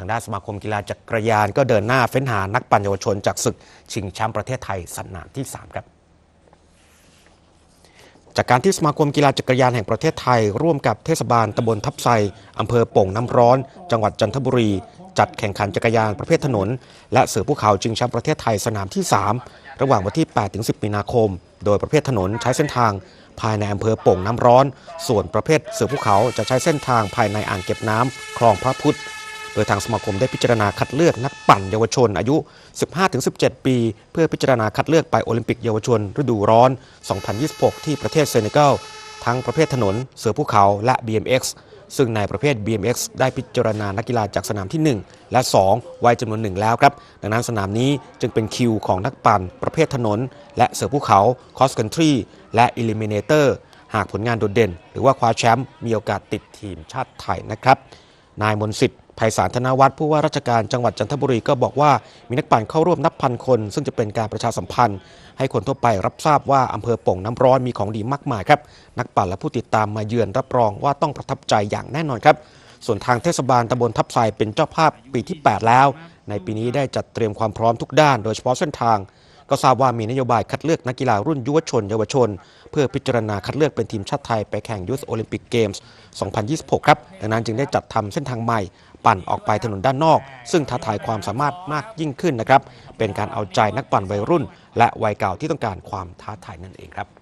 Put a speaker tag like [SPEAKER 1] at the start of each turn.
[SPEAKER 1] ทางด้านสมาคมกีฬาจักรยาน ก็เดินหน้าเฟ้นหานักปั่นเยาวชน จากศึกชิงแชมป์ประเทศไทยสนามที่ 3 ครับจากการที่สมาคมกีฬาจักรยานแห่งประเทศไทย ร่วมกับเทศบาลตำบลทับไซอำเภอโป่งน้ำร้อน จังหวัดจันทบุรี จัดแข่งขันจักรยานประเภทถนน และเสือภูเขาชิงแชมป์ประเทศไทยสนามที่ 3 ระหว่างวันที่ 8-10 มีนาคม โดยประเภทถนนใช้เส้นทาง ภายในอำเภอโป่งน้ำร้อน ส่วนประเภทเสือภูเขาจะใช้เส้นทางภายในอ่างเก็บน้ำคลองพระพุทธ โดยทางสมาคมได้พิจารณาคัดเลือกนักปั่นเยาวชน อายุ 15-17 ปี เพื่อพิจารณาคัดเลือกไปโอลิมปิกเยาวชน ฤดูร้อน 2026 ที่ประเทศเซเนกัลทั้งประเภทถนน เสือภูเขาและ BMX ซึ่งในประเภท BMX ได้พิจารณานักกีฬาจากสนามที่ 1 และ2วัยจำนวนหนึ่งแล้วครับ ดังนั้นสนามนี้จึงเป็นคิวของนักปั่น ประเภทถนน และเสือภูเขา Cross Country และ Eliminator หากผลงานโดดเด่น หรือว่าคว้าแชมป์มีโอกาสติดทีมชาติไทยนะครับ นายมนสิทธิ์ ไพศาลธนวัฒน์ผู้ว่าราชการจังหวัดจันทบุรีก็บอกว่ามีนักปั่นเข้าร่วมนับพันคน ซึ่งจะเป็นการประชาสัมพันธ์ ให้คนทั่วไปรับทราบว่าอำเภอโป่งน้ำร้อนมีของดีมากมายครับนักปั่นและผู้ติดตามมาเยือนรับรองว่าต้องประทับใจอย่างแน่นอนครับ ส่วนทางเทศบาลตำบลทับไซเป็นเจ้าภาพปีที่ 8 แล้ว ในปีนี้ได้จัดเตรียมความพร้อมทุกด้าน โดยเฉพาะเส้นทาง ก็ทราบว่ามีนโยบายคัดเลือกนักกีฬารุ่นยุวชน เยาวชน เพื่อพิจารณาคัดเลือกเป็นทีมชาติไทยไปแข่งยูสโอลิมปิกเกมส์2026 ครับ ดังนั้นจึงได้จัดทำเส้นทางใหม่ ปั่นออกไปถนนด้านนอก ซึ่งท้าทายความสามารถมากยิ่งขึ้นนะครับ เป็นการเอาใจนักปั่นวัยรุ่น และวัยเก่าที่ต้องการความท้าทายนั่นเองครับ